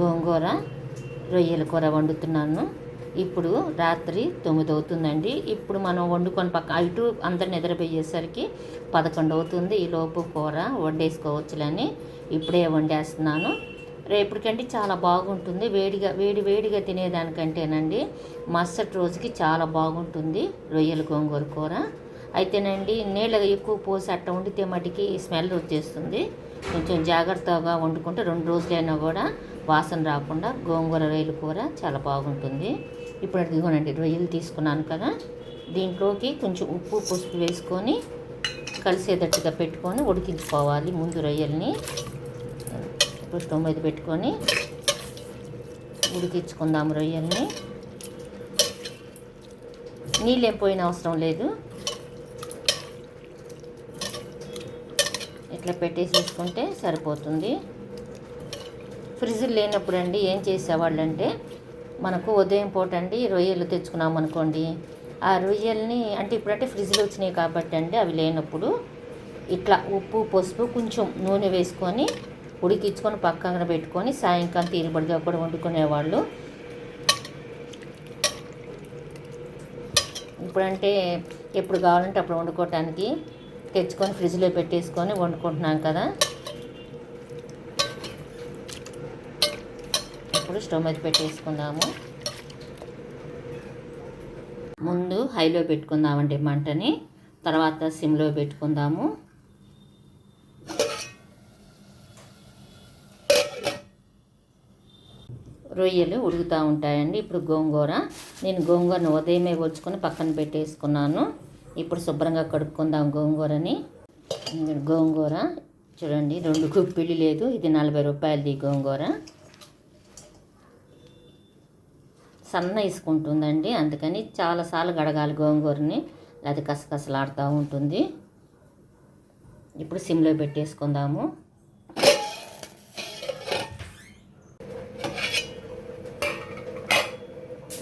గోంగూర రొయ్యల కూర వండుతున్నాను. ఇప్పుడు రాత్రి తొమ్మిది అవుతుందండి ఇప్పుడు మనం వండుకొని పక్క ఇటు అందరు నిద్రపోయేసరికి పదకొండు అవుతుంది ఈ లోపు కూర వండేసుకోవచ్చులని ఇప్పుడే వండేస్తున్నాను. రేపటికంటే చాలా బాగుంటుంది. వేడిగా వేడి వేడిగా తినేదానికంటేనండి మరుసటి రోజుకి చాలా బాగుంటుంది రొయ్యల గోంగూర కూర. అయితేనండి నీళ్ళ ఎక్కువ పోసి అట్ట వండితే మటుకి స్మెల్ వచ్చేస్తుంది. కొంచెం జాగ్రత్తగా వండుకుంటే రెండు రోజులైనా కూడా వాసన రాకుండా గోంగూర రొయ్యల కూర చాలా బాగుంటుంది. ఇప్పుడు ఇదిగోనండి రొయ్యలు తీసుకున్నాను కదా. దీంట్లోకి కొంచెం ఉప్పు పసుపు వేసుకొని కలిసేటట్టుగా పెట్టుకొని ఉడికించుకోవాలి ముందు రొయ్యల్ని. ఇప్పుడు స్టవ్ మీద పెట్టుకొని ఉడికించుకుందాం రొయ్యల్ని. నీళ్ళేం పోయిన అవసరం లేదు. ఇట్లా పెట్టేసేసుకుంటే సరిపోతుంది. ఫ్రిడ్జ్ లేనప్పుడు అండి ఏం చేసేవాళ్ళు అంటే మనకు ఉదయం పూట అండి రొయ్యలు తెచ్చుకున్నాం అనుకోండి. ఆ రొయ్యల్ని అంటే ఇప్పుడంటే ఫ్రిడ్జ్లో వచ్చినాయి కాబట్టి అండి అవి లేనప్పుడు ఇట్లా ఉప్పు పసుపు కొంచెం నూనె వేసుకొని ఉడికించుకొని పక్కన పెట్టుకొని సాయంకాలం తీరుబడిగా కూడా వండుకునేవాళ్ళు. ఇప్పుడంటే ఎప్పుడు కావాలంటే అప్పుడు వండుకోవటానికి తెచ్చుకొని ఫ్రిడ్జ్లో పెట్టేసుకొని వండుకుంటున్నాం కదా ఇప్పుడు స్టవ్ మీద పెట్టేసుకుందాము ముందు హైలో పెట్టుకుందామండి మంటని తర్వాత సిమ్లో పెట్టుకుందాము. రొయ్యలు ఉడుకుతూ ఉంటాయండి. ఇప్పుడు గోంగూర నేను గోంగూరను ఉదయమే వచ్చుకొని పక్కన పెట్టేసుకున్నాను. ఇప్పుడు శుభ్రంగా కడుక్కుందాం గోంగూరని. గోంగూర చూడండి రెండు కుప్పిళ్ళు లేదు. ఇది నలభై రూపాయలది గోంగూర. సన్న ఇసుకుంటుందండి. అందుకని చాలాసార్లు గడగాలి గోంగూరని. అది కసకసలాడుతూ ఉంటుంది. ఇప్పుడు సిమ్లో పెట్టేసుకుందాము.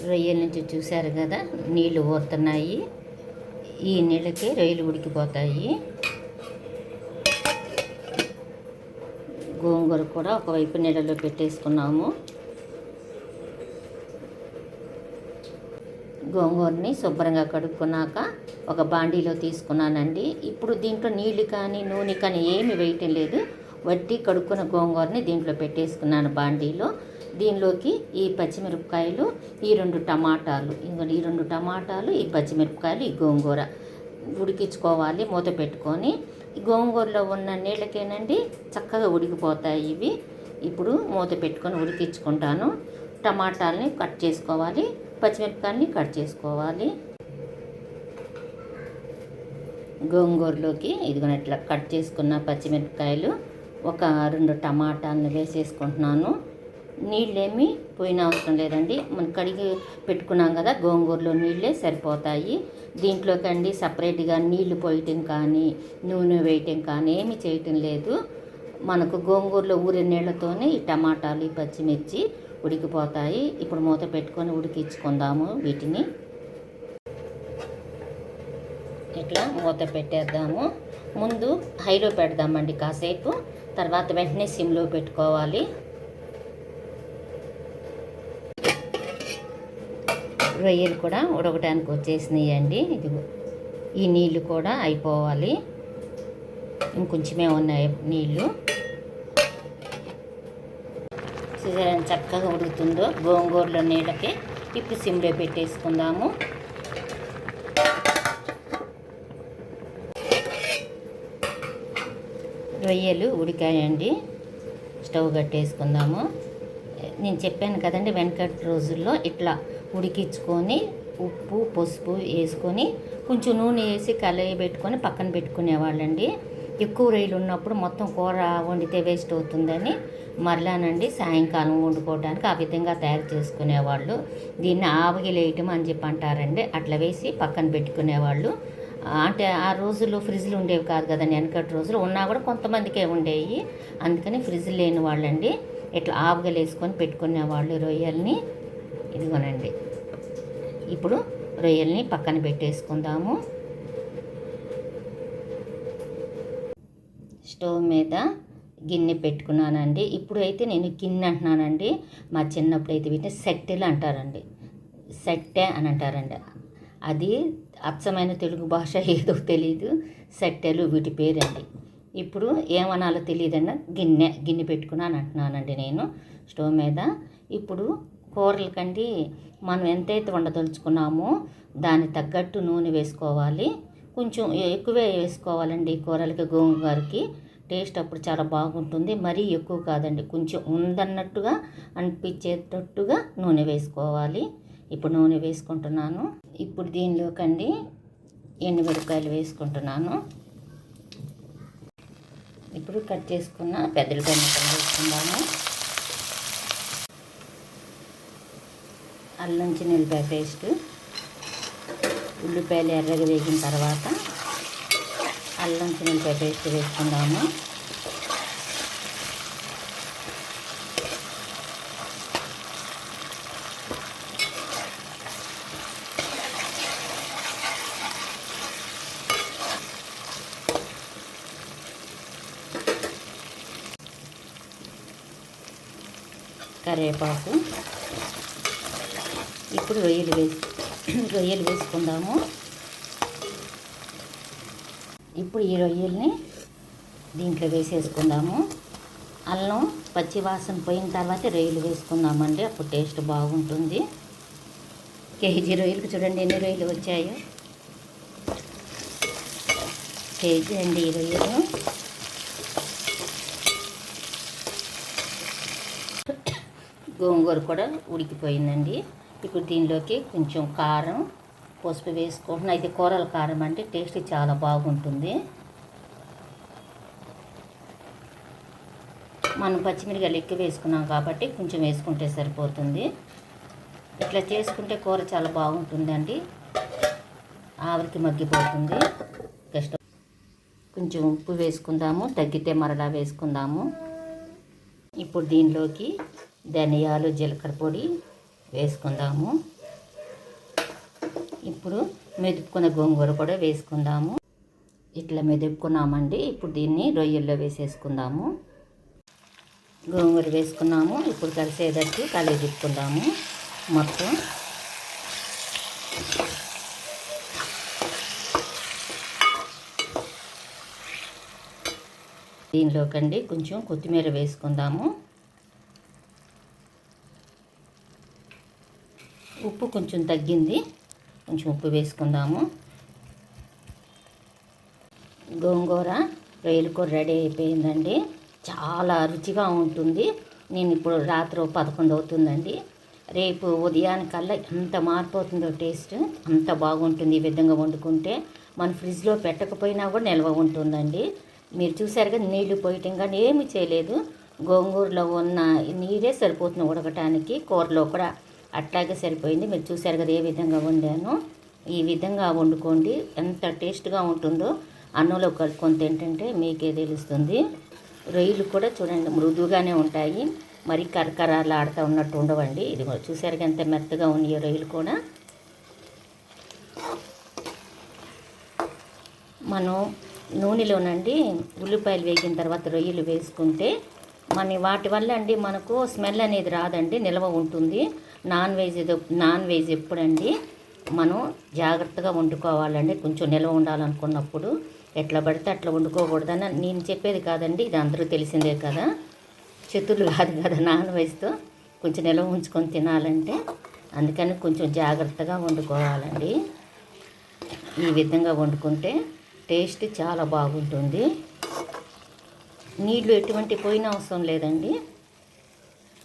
రొయ్యల నుంచి చూశారు కదా నీళ్ళు ఊరుతున్నాయి. ఈ నీళ్ళకి రొయ్యలు ఉడికిపోతాయి. గోంగూర కూడా ఒకవైపు నీళ్ళలో పెట్టేసుకున్నాము. గోంగూరని శుభ్రంగా కడుక్కున్నాక ఒక బాండీలో తీసుకున్నానండి. ఇప్పుడు దీంట్లో నీళ్ళు కానీ నూనె కానీ ఏమి వేయటం లేదు. వట్టి కడుక్కున్న గోంగూరని దీంట్లో పెట్టేసుకున్నాను బాండీలో. దీనిలోకి ఈ పచ్చిమిరపకాయలు ఈ రెండు టమాటాలు ఇంకో ఈ రెండు టమాటాలు ఈ పచ్చిమిరపకాయలు ఈ గోంగూర ఉడికించుకోవాలి మూత పెట్టుకొని. ఈ గోంగూరలో ఉన్న నీళ్ళకేనండి చక్కగా ఉడికిపోతాయి ఇవి. ఇప్పుడు మూత పెట్టుకొని ఉడికించుకుంటాను. టమాటాలని కట్ చేసుకోవాలి. పచ్చిమిరపకాయని కట్ చేసుకోవాలి. గోంగూరలోకి ఇదిగో ఇట్లా కట్ చేసుకున్న పచ్చిమిరపకాయలు. ఒక రెండు టమాటాలను వేసేసుకుంటున్నాను. నీళ్ళేమి పోయిన అవసరం లేదండి. మనం కడిగి పెట్టుకున్నాం కదా గోంగూరలో నీళ్ళే సరిపోతాయి. దీంట్లోకండి సపరేట్గా నీళ్ళు పోయటం కానీ నూనె వేయటం కానీ ఏమి చేయటం లేదు. మనకు గోంగూరలో ఊరే నీళ్ళతోనే ఈ టమాటాలు ఈ పచ్చిమిర్చి ఉడికిపోతాయి. ఇప్పుడు మూత పెట్టుకొని ఉడికించుకుందాము వీటిని. ఇట్లా మూత పెట్టేద్దాము. ముందు హైలో పెడదామండి కాసేపు. తర్వాత వెంటనే సిమ్లో పెట్టుకోవాలి. రొయ్యలు కూడా ఉడకడానికి వచ్చేసినాయి అండి ఇది ఈ నీళ్ళు కూడా అయిపోవాలి. ఇంకొంచెమే ఉన్నాయి నీళ్ళు చక్కగా ఉడుకుతుందో గోంగూరలో నీళ్ళకి ఇప్పుడు సిమ్లో పెట్టేసుకుందాము. రొయ్యలు ఉడికాయండి. స్టవ్ కట్టేసుకుందాము. నేను చెప్పాను కదండి వెనకటి రోజుల్లో ఇట్లా ఉడికించుకొని ఉప్పు పసుపు వేసుకొని కొంచెం నూనె వేసి కలయి పెట్టుకొని పక్కన పెట్టుకునేవాళ్ళండి. ఎక్కువ రొయ్యలు ఉన్నప్పుడు మొత్తం కూర వండితే వేస్ట్ అవుతుందని మరలానండి. సాయంకాలం వండుకోవడానికి ఆ విధంగా తయారు చేసుకునేవాళ్ళు. దీన్ని ఆవగిలేయటం అని చెప్పి అంటారండి. అట్లా వేసి పక్కన పెట్టుకునేవాళ్ళు. అంటే ఆ రోజుల్లో ఫ్రిడ్జ్లు ఉండేవి కాదు కదండి. వెనకటి రోజులు ఉన్నా కూడా కొంతమందికే ఉండేవి అందుకని ఫ్రిడ్జ్ లేని వాళ్ళండి. ఇట్లా ఆవుగలు వేసుకొని పెట్టుకునేవాళ్ళు రొయ్యల్ని. ఇదిగోనండి. ఇప్పుడు రొయ్యల్ని పక్కన పెట్టేసుకుందాము. స్టవ్ మీద గిన్నె పెట్టుకున్నానండి. ఇప్పుడు అయితే నేను గిన్నె అంటున్నానండి. మా చిన్నప్పుడు అయితే వీటిని సెట్టెలు అంటారండి. సెట్టె అని అంటారండి. అది అచ్చమైన తెలుగు భాష ఏదో తెలియదు సెట్టెలు వీటి పేరండి. ఇప్పుడు ఏమనాలో తెలియదన్నా గిన్నె గిన్నె పెట్టుకున్నాను అంటున్నానండి నేను స్టవ్ మీద. ఇప్పుడు కూరలకండి మనం ఎంతైతే వండదలుచుకున్నామో దాని తగ్గట్టు నూనె వేసుకోవాలి. కొంచెం ఎక్కువే వేసుకోవాలండి కూరలకి గోంగూరకి టేస్ట్ అప్పుడు చాలా బాగుంటుంది. మరీ ఎక్కువ కాదండి కొంచెం ఉందన్నట్టుగా అనిపించేటట్టుగా నూనె వేసుకోవాలి. ఇప్పుడు నూనె వేసుకుంటున్నాను. ఇప్పుడు దీనిలోకండి ఎండుమిరపకాయలు వేసుకుంటున్నాను. ఇప్పుడు కట్ చేసుకున్న పెద్దలు టమాటాలు వేసుకుందాము. అల్లం చిన్నెల్లిపాయ పేస్ట్ ఉల్లిపాయలు ఎర్రగా వేగిన తర్వాత అల్లం చిన్న పేస్ట్ వేసుకుందాము. కరివేపాకు. ఇప్పుడు రొయ్యలు వేసి రొయ్యలు వేసుకుందాము. ఇప్పుడు ఈ రొయ్యల్ని దీంట్లో వేసేసుకుందాము. అల్లం పచ్చి వాసన పోయిన తర్వాత రొయ్యలు వేసుకుందామండి. అప్పుడు టేస్ట్ బాగుంటుంది. కేజీ రొయ్యలకు చూడండి ఎన్ని రొయ్యలు వచ్చాయో. కేజీ అండి ఈ రొయ్యలు. గోంగూర కూడా ఉడికిపోయిందండి. ఇప్పుడు దీనిలోకి కొంచెం కారం పసుపు వేసుకుంటున్నా. ఇది కూరల కారం అంటే టేస్ట్ చాలా బాగుంటుంది. మనం పచ్చిమిరకాయలు ఎక్కువ వేసుకున్నాం కాబట్టి కొంచెం వేసుకుంటే సరిపోతుంది. ఇట్లా చేసుకుంటే కూర చాలా బాగుంటుందండి. ఆవిరికి మగ్గిపోతుంది. కష్టం కొంచెం ఉప్పు వేసుకుందాము. తగ్గితే మరలా వేసుకుందాము. ఇప్పుడు దీనిలోకి ధనియాలు జీలకర్ర పొడి వేసుకుందాము. ఇప్పుడు మెదుపుకున్న గోంగూర కూడా వేసుకుందాము. ఇట్లా మెదుపుకున్నామండి. ఇప్పుడు దీన్ని రొయ్యల్లో వేసేసుకుందాము. గోంగూర వేసుకున్నాము. ఇప్పుడు కలిసేటట్టు కలిగి తిప్పుకుందాము. మొత్తం దీనిలోకండి కొంచెం కొత్తిమీర వేసుకుందాము. ఉప్పు కొంచెం తగ్గింది. కొంచెం ఉప్పు వేసుకుందాము. గోంగూర రొయ్యల కూర రెడీ అయిపోయిందండి. చాలా రుచిగా ఉంటుంది. నేను ఇప్పుడు రాత్రి పదకొండు అవుతుందండి. రేపు ఉదయానికల్లా ఎంత మారిపోతుందో టేస్ట్ అంత బాగుంటుంది ఈ విధంగా వండుకుంటే. మన ఫ్రిడ్జ్లో పెట్టకపోయినా కూడా నిల్వ ఉంటుందండి. మీరు చూసారుగా కదా నీళ్ళు పోయటం కానీ ఏమి చేయలేదు. గోంగూరలో ఉన్న నీరే సరిపోతుంది ఉడకటానికి కూరలో కూడా అట్లాగే సరిపోయింది. మీరు చూసారు కదా ఏ విధంగా వండాను. ఈ విధంగా వండుకోండి. ఎంత టేస్ట్గా ఉంటుందో అన్నంలో కలుపుకొని తింటుంటే మీకే తెలుస్తుంది. రొయ్యలు కూడా చూడండి మృదువుగానే ఉంటాయి. మరి కరకరాలు ఆడుతూ ఉన్నట్టు ఉండవండి. ఇది చూసారు ఎంత మెత్తగా ఉన్నాయి రొయ్యలు కూడా. మనం నూనెలోనండి ఉల్లిపాయలు వేగిన తర్వాత రొయ్యలు వేసుకుంటే మన వాటి వల్ల అండి మనకు స్మెల్ అనేది రాదండి నిల్వ ఉంటుంది. నాన్ వెజ్ నాన్ వెజ్ ఎప్పుడండి మనం జాగ్రత్తగా వండుకోవాలండి. కొంచెం నిల్వ ఉండాలనుకున్నప్పుడు ఎట్లా పడితే అట్లా వండుకోకూడదని నేను చెప్పేది కాదండి ఇది అందరూ తెలిసిందే కదా. చతుర్లు కాదు కదా నాన్ వెజ్తో కొంచెం నిల్వ ఉంచుకొని తినాలంటే. అందుకని కొంచెం జాగ్రత్తగా వండుకోవాలండి. ఈ విధంగా వండుకుంటే టేస్ట్ చాలా బాగుంటుంది. నీళ్ళు ఎటువంటి పోయిన అవసరం లేదండి.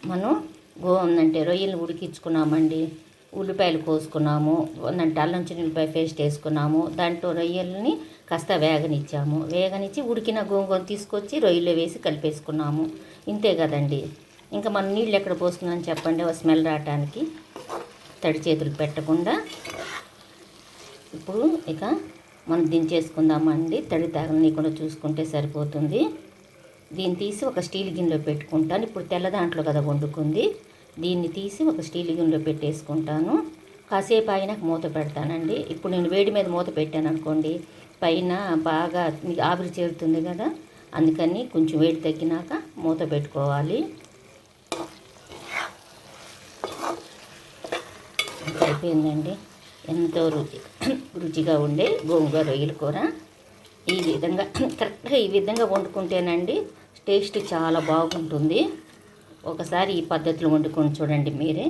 మనం గో అంటే రొయ్యలు ఉడికించుకున్నామండి. ఉల్లిపాయలు కోసుకున్నాము. అంటే అల్లం ఉల్లిపాయ పేస్ట్ వేసుకున్నాము. దాంట్లో రొయ్యల్ని కాస్త వేగనిచ్చాము. వేగనిచ్చి ఉడికిన గోంగూర తీసుకొచ్చి రొయ్యలు వేసి కలిపేసుకున్నాము. ఇంతే కదండి. ఇంకా మనం నీళ్ళు ఎక్కడ పోస్తుందని చెప్పండి? స్మెల్ రావటానికి తడి చేతులు పెట్టకుండా ఇప్పుడు ఇక మనం దించేసుకుందామండి. తడి తాగనీయకుండా చూసుకుంటే సరిపోతుంది. దీన్ని తీసి ఒక స్టీల్ గిన్నెలో పెట్టుకుంటాను. ఇప్పుడు తెల్ల దాంట్లో కదా వండుకుంది. దీన్ని తీసి ఒక స్టీల్ గిన్నెలో పెట్టేసుకుంటాను. కాసేపు అయినాక మూత పెడతానండి. ఇప్పుడు నేను వేడి మీద మూత పెట్టాను అనుకోండి పైన బాగా ఆవిరి చేరుతుంది కదా అందుకని కొంచెం వేడి తగ్గినాక మూత పెట్టుకోవాలి. అయిపోయిందండి. ఎంతో రుచి రుచిగా ఉండే గోంగూర రొయ్యల కూర. ఈ విధంగా కరెక్ట్గా ఈ విధంగా వండుకుంటేనండి టేస్ట్ చాలా బాగుంటుంది. ఒకసారి ఈ పద్ధతిలో వండుకొని చూడండి మీరే.